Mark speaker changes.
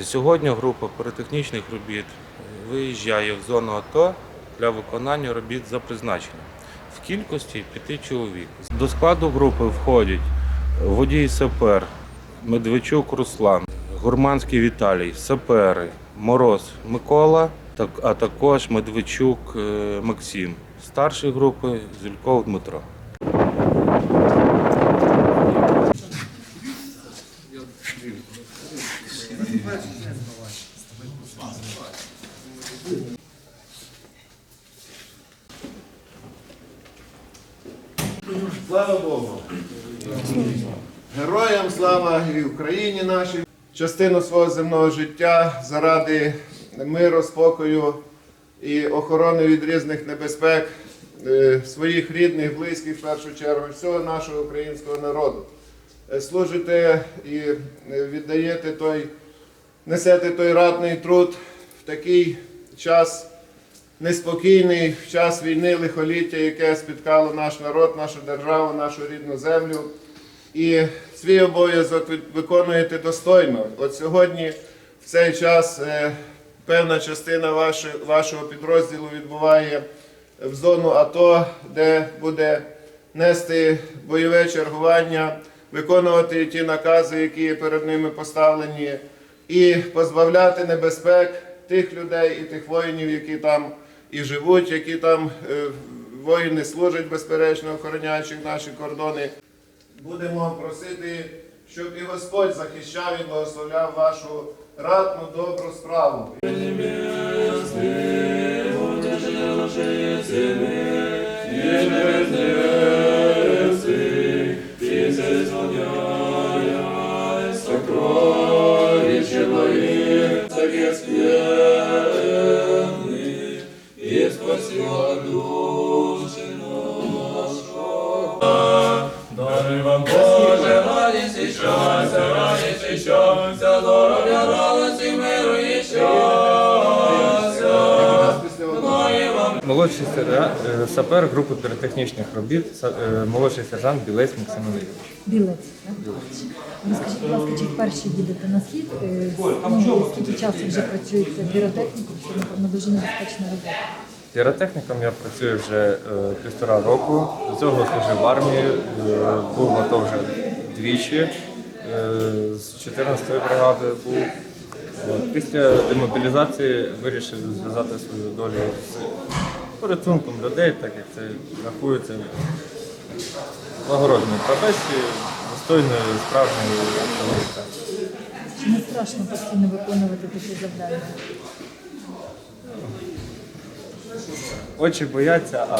Speaker 1: Сьогодні група піротехнічних робіт виїжджає в зону АТО для виконання робіт за призначенням в кількості п'яти чоловік. До складу групи входять водій сапер, Медведчук Руслан, Гурманський Віталій, сапери, Мороз Микола, а також Медведчук е, Максим. Старші групи Зюльков Дмитро.
Speaker 2: Слава Богу! Героям слава і Україні нашій. Частину свого земного життя заради миру, спокою і охорони від різних небезпек е, своїх рідних, близьких, в першу чергу, всього нашого українського народу. Е, Служите і е, віддаєте той, несете той ратний труд в такий час неспокійний в час війни, лихоліття, яке спіткало наш народ, нашу державу, нашу рідну землю. І свій обов'язок виконуєте достойно. От сьогодні, в цей час, е, певна частина вашого підрозділу відбуває в зону АТО, де буде нести бойове чергування, виконувати ті накази, які перед ними поставлені, і позбавляти небезпек тих людей і тих воїнів, які там і живуть, які там е, воїни служать безперечно, охороняючи наші кордони. Будемо просити, щоб і Господь захищав і благословляв вашу ратну добру справу.
Speaker 3: Дай вам Боже, радість і щастя, радість і щастя, здоров'я, радості,
Speaker 4: Молодший сержант, е, сапер групи піротехнічних робіт, е, молодший сержант Білець Максим Іллійович.
Speaker 5: Білець. так? Розкажіть, будь ласка, чи вперше їдете на схід? Е, ну, Скільки часу вже працюєте піротехніком? Це, напевно, дуже небезпечна робота.
Speaker 4: Піротехніком я працюю вже е, півтора року. До цього служив в армії, е, був в АТО вже двічі. Е, з 14-ї бригади був. Після демобілізації вирішив зв'язати свою долю з порятунком людей, так як це рахується благородною професією, достойною справжньої чоловіка.
Speaker 5: Чи не страшно постійно виконувати такі завдання?
Speaker 4: Очі бояться, а.